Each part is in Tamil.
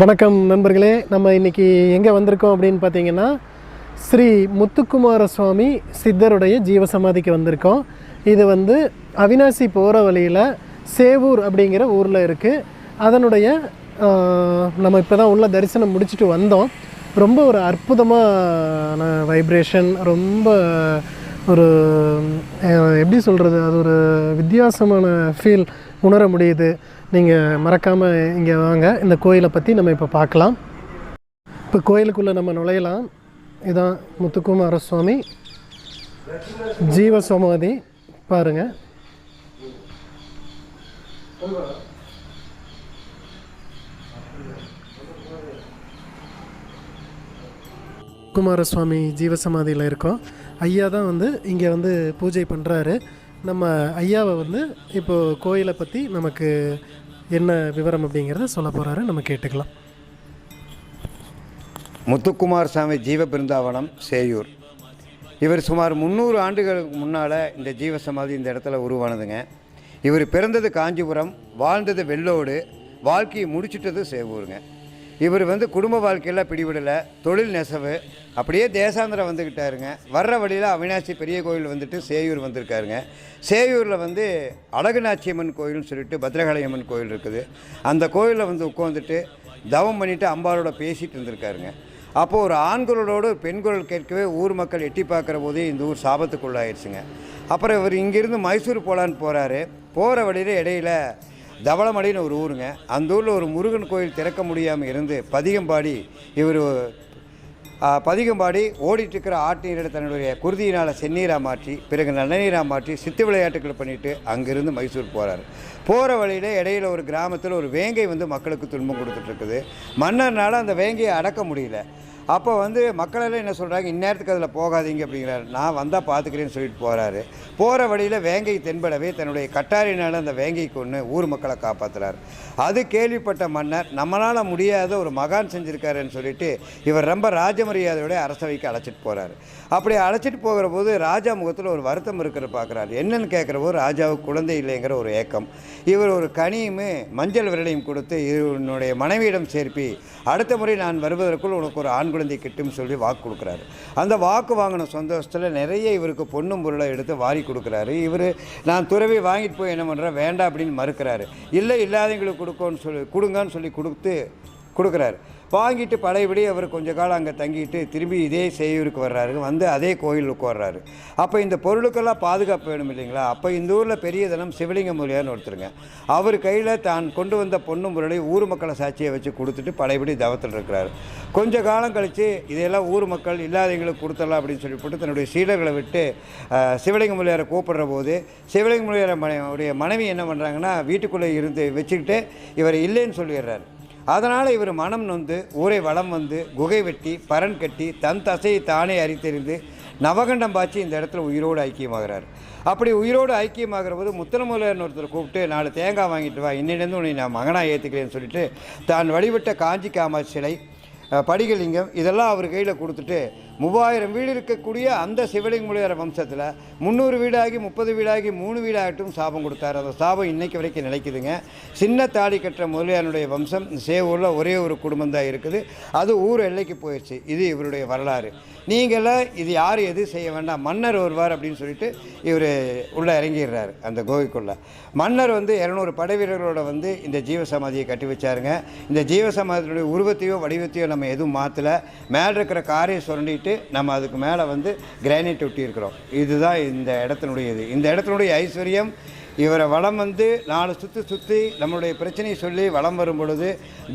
வணக்கம் நண்பர்களே நம்ம இன்னைக்கு எங்கே வந்திருக்கோம் அப்படின்னு பார்த்தீங்கன்னா ஸ்ரீ முத்துக்குமார சுவாமி சித்தருடைய ஜீவசமாதிக்கு வந்திருக்கோம். இது வந்து அவினாசி போகிற வழியில் சேவூர் அப்படிங்கிற ஊரில் இருக்குது அதனுடைய நம்ம இப்போ தான் உள்ள தரிசனம் முடிச்சுட்டு வந்தோம். ரொம்ப ஒரு அற்புதமான வைப்ரேஷன் ரொம்ப ஒரு எப்படி சொல்கிறது அது ஒரு வித்தியாசமான ஃபீல் உணர முடியுது. நீங்கள் மறக்காமல் இங்கே வாங்க. இந்த கோயிலை பற்றி நம்ம இப்போ பார்க்கலாம். இப்போ கோயிலுக்குள்ளே நம்ம நுழையலாம். இதான் முத்துக்குமார சுவாமி ஜீவ சமாதி பாருங்கள் குமாரசுவாமி ஜீவசமாதியில் இருக்கோம். ஐயா தான் வந்து இங்கே வந்து பூஜை பண்ணுறாரு நம்ம ஐயாவை வந்து இப்போது கோயிலை பற்றி நமக்கு என்ன விவரம் அப்படிங்கிறத சொல்ல போகிறாரு நம்ம கேட்டுக்கலாம். முத்துக்குமார் சாமி ஜீவ பிருந்தாவனம் சேயூர். இவர் சுமார் முந்நூறு ஆண்டுகளுக்கு முன்னால் இந்த ஜீவ சமாதி இந்த இடத்துல உருவானதுங்க. இவர் பிறந்தது காஞ்சிபுரம் வாழ்ந்தது வெள்ளோடு வாழ்க்கையை முடிச்சிட்டது சேவூருங்க. இவர் வந்து குடும்ப வாழ்க்கையில் பிடிவிடலை தொழில் நெசவு. அப்படியே தேசாந்திரம் வந்துக்கிட்டாருங்க வர்ற வழியில் அவினாசி பெரிய கோயில் வந்துட்டு சேயூர் வந்திருக்காருங்க. சேயூரில் வந்து அழகுநாச்சியம்மன் கோயில்னு சொல்லிட்டு பத்ரகாளியம்மன் கோயில் இருக்குது. அந்த கோயிலில் வந்து உட்காந்துட்டு தவம் பண்ணிவிட்டு அம்பாளோட பேசிகிட்டு இருந்திருக்காருங்க. அப்போது ஒரு ஆண்களோடு ஒரு பெண் குரல் கேட்கவே ஊர் மக்கள் எட்டி பார்க்குற போதே இந்த ஊர் சாபத்துக்குள்ளாயிடுச்சுங்க அப்புறம் இவர் இங்கேருந்து மைசூர் போகலான்னு போகிறாரு போகிற வழியில் இடையில தவளமடின்னு ஒரு ஊருங்க. அந்த ஊரில் ஒரு முருகன் கோயில் திறக்க முடியாமல் இருந்து பதிகம்பாடி இவர் பதிகம்பாடி ஓடிட்டுருக்கிற ஆட்டு தன்னுடைய குருதியினால் செந்நீராக மாற்றி பிறகு நன்னீராக மாற்றி சித்து விளையாட்டுகளை பண்ணிவிட்டு அங்கேருந்து மைசூர் போகிறார் போகிற வழியில் இடையில ஒரு கிராமத்தில் ஒரு வேங்கை வந்து மக்களுக்கு துன்பம் கொடுத்துட்ருக்குது மன்னர்னால் அந்த வேங்கையை அடக்க முடியல. அப்போ வந்து மக்களெல்லாம் என்ன சொல்கிறாங்க இந்நேரத்துக்கு அதில் போகாதீங்க அப்படிங்கிறாரு. நான் வந்தால் பார்த்துக்கிறேன்னு சொல்லிட்டு போகிறாரு போகிற வழியில் வேங்கை தென்படவே தன்னுடைய கட்டாரினால் அந்த வேங்கை கொண்டு ஊர் மக்களை காப்பாற்றுறாரு அது கேள்விப்பட்ட மன்னர் நம்மளால் முடியாத ஒரு மகான் செஞ்சுருக்காருன்னு சொல்லிட்டு இவர் ரொம்ப ராஜமரியாதையோட அரசவைக்கு அழைச்சிட்டு போகிறாரு அப்படி அழைச்சிட்டு போகிற போது ராஜா முகத்தில் ஒரு வருத்தம் இருக்கிற பார்க்குறாரு என்னன்னு கேட்குற போது ராஜாவுக்கு குழந்தை இல்லைங்கிற ஒரு ஏக்கம். இவர் ஒரு கனியுமே மஞ்சள் விரலையும் கொடுத்து இவனுடைய மனைவியிடம் சேர்ப்பி அடுத்த முறை நான் வருவதற்குள் உனக்கு ஒரு ஆண் குழந்தை கிட்டும்னு சொல்லி வாக்கு கொடுக்குறாரு. அந்த வாக்கு வாங்கின சந்தோஷத்தில் நிறைய இவருக்கு பொண்ணும் பொருளை எடுத்து வாரி கொடுக்குறாரு. இவர் நான் துறவி வாங்கிட்டு போய் என்ன பண்ணுறேன் வேண்டாம் அப்படின்னு மறுக்கிறாரு. இல்லை இல்லாதவங்களுக்கு கொடுக்கோன்னு சொல்லி கொடுங்கன்னு சொல்லி கொடுத்து கொடுக்குறாரு. வாங்கிட்டு பழையபடி அவர் கொஞ்ச காலம் அங்கே தங்கிட்டு திரும்பி இதே செய்யூருக்கு வர்றாரு. வந்து அதே கோயிலுக்கு வர்றாரு அப்போ இந்த பொருளுக்கெல்லாம் பாதுகாப்பு வேணும் இல்லைங்களா? அப்போ இந்த ஊரில் பெரிய தினம் சிவலிங்க மொழியார்னு ஒருத்தருங்க. அவர் கையில் தான் கொண்டு வந்த பொண்ணு பொருளை ஊர் மக்களை சாட்சியை வச்சு கொடுத்துட்டு பழையபடி தவத்தில் இருக்கிறாரு. கொஞ்ச காலம் கழித்து இதையெல்லாம் ஊர் மக்கள் இல்லாதவங்களுக்கு கொடுத்துடலாம் அப்படின்னு சொல்லி போட்டு தன்னுடைய சீடர்களை விட்டு சிவலிங்க மொழியாரை கூப்பிடுற போது சிவலிங்க மூலியார மனைவி என்ன பண்ணுறாங்கன்னா வீட்டுக்குள்ளே இருந்து வச்சுக்கிட்டு இவர் இல்லைன்னு சொல்லிடுறாரு. அதனால் இவர் மனம் நொந்து ஊரை வளம் வந்து குகை வெட்டி பரன் கட்டி தன் தசையை தானே அறித்தெறிந்து நவகண்டம் பாய்ச்சி இந்த இடத்துல உயிரோடு ஐக்கியமாகிறார். அப்படி உயிரோடு ஐக்கியமாகிற போது முத்தலமுலர்னு ஒருத்தர் கூப்பிட்டு நாலு தேங்காய் வாங்கிட்டு வா இன்னிலேருந்து உன்னை நான் மகனாக ஏற்றுக்கிறேன்னு சொல்லிட்டு தான் வழிபட்ட காஞ்சி காமாட்சி சிலை படிகலிங்கம் இதெல்லாம் அவர் கையில் கொடுத்துட்டு மூவாயிரம் வீடு இருக்கக்கூடிய அந்த சிவலிங்கமுடையார் வம்சத்தில் முந்நூறு வீடாகி முப்பது வீடாகி மூணு வீடாகட்டும் சாபம் கொடுத்தாரு. அந்த சாபம் இன்றைக்கு வரைக்கும் நிலைக்குதுங்க. சின்ன தாலி கட்டுற முதலியாருடைய வம்சம் சேவூரில் ஒரே ஒரு குடும்பம் தான் இருக்குது. அது ஊர் எல்லைக்கு போயிடுச்சு. இது இவருடைய வரலாறு. நீங்களாம் இது யார் எது செய்ய வேண்டாம் மன்னர் வருவார் அப்படின்னு சொல்லிட்டு இவர் உள்ளே இறங்கிடுறாரு அந்த கோவிக்குள்ளே. மன்னர் வந்து இரநூறு படை வீரர்களோட வந்து இந்த ஜீவசமாதியை கட்டி வச்சாருங்க. இந்த ஜீவசமாதியினுடைய உருவத்தையோ வடிவத்தையோ நம்ம எதுவும் மாற்றலை மேலே இருக்கிற காரையை சுரண்டிட்டு நம்ம அதுக்கு மேலே வந்து கிரானைட் ஒட்டியிருக்கிறோம் இதுதான் இந்த இடத்தினுடைய இது இந்த இடத்தினுடைய ஐஸ்வர்யம் இவரை வளம் வந்து நாலு சுற்றி சுற்றி நம்மளுடைய பிரச்சனையை சொல்லி வளம் வரும் பொழுது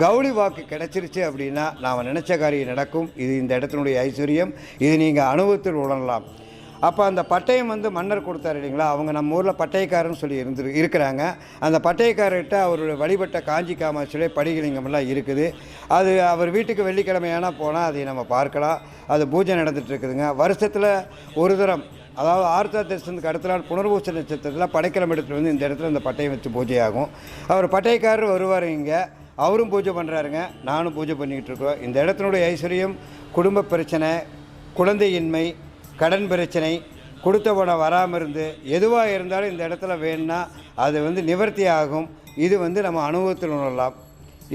கௌளி வாக்கு கிடச்சிருச்சு அப்படின்னா நாம் நினச்ச காரியம் நடக்கும். இது இந்த இடத்தினுடைய ஐஸ்வர்யம். இது நீங்கள் அனுபவத்தில் உணரலாம். அப்போ அந்த பட்டயம் வந்து மன்னர் கொடுத்தாரு இல்லைங்களா? அவங்க நம்ம ஊரில் பட்டயக்காரன்னு சொல்லி இருந்து இருக்கிறாங்க. அந்த பட்டயக்காரர்கிட்ட அவருடைய வழிபட்ட காஞ்சி காமாட்சியிலே படிகலிங்கம்லாம் இருக்குது. அது அவர் வீட்டுக்கு வெள்ளிக்கிழமையானா போனால் அதை நம்ம பார்க்கலாம். அது பூஜை நடந்துட்டு இருக்குதுங்க. வருஷத்தில் ஒரு தரம் அதாவது ஆர்த்தா தரிசனத்துக்கு அடுத்த நாள் புனர்பூச நட்சத்திரத்தில் படைக்கிழமை எடுத்துகிட்டு வந்து இந்த இடத்துல அந்த பட்டயம் வச்சு ஆகும் அவர் பட்டயக்காரர் வருவார் இங்கே. அவரும் பூஜை பண்ணுறாருங்க நானும் பூஜை பண்ணிக்கிட்டு இருக்கோம் இந்த இடத்தினுடைய ஐஸ்வர்யம் குடும்ப பிரச்சனை குழந்தையின்மை கடன் பிரச்சனை கொடுத்த பணம் வராமல் இருந்து எதுவாக இருந்தாலும் இந்த இடத்துல வேணும்னா அது வந்து நிவர்த்தி ஆகும். இது வந்து நம்ம அனுபவத்தில் உணரலாம்.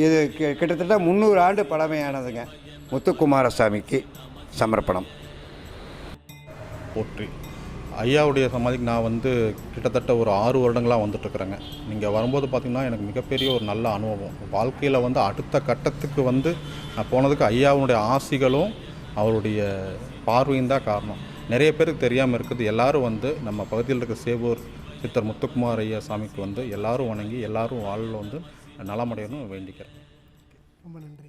இது கிட்டத்தட்ட முந்நூறு ஆண்டு பழமையானதுங்க. முத்துக்குமாரசாமிக்கு சமர்ப்பணம். போற்றி. ஐயாவுடைய சமாதிக்கு நான் வந்து கிட்டத்தட்ட ஒரு ஆறு வருடங்களாக வந்துட்டுருக்குறேங்க. நீங்கள் வரும்போது பார்த்திங்கன்னா எனக்கு மிகப்பெரிய ஒரு நல்ல அனுபவம். வாழ்க்கையில் வந்து அடுத்த கட்டத்துக்கு வந்து நான் போனதுக்கு ஐயாவுடைய ஆசிகளும் அவருடைய பார்வையும் தான் காரணம். நிறைய பேருக்கு தெரியாமல் இருக்குது. எல்லாரும் வந்து நம்ம பகுதியில் இருக்க சேவூர் சித்தர் முத்துக்குமார் ஐயா சாமிக்கு வந்து எல்லோரும் வணங்கி எல்லோரும் வாழ்வில் வந்து நலமடையணும் வேண்டிக்கிறேன். ரொம்ப நன்றி.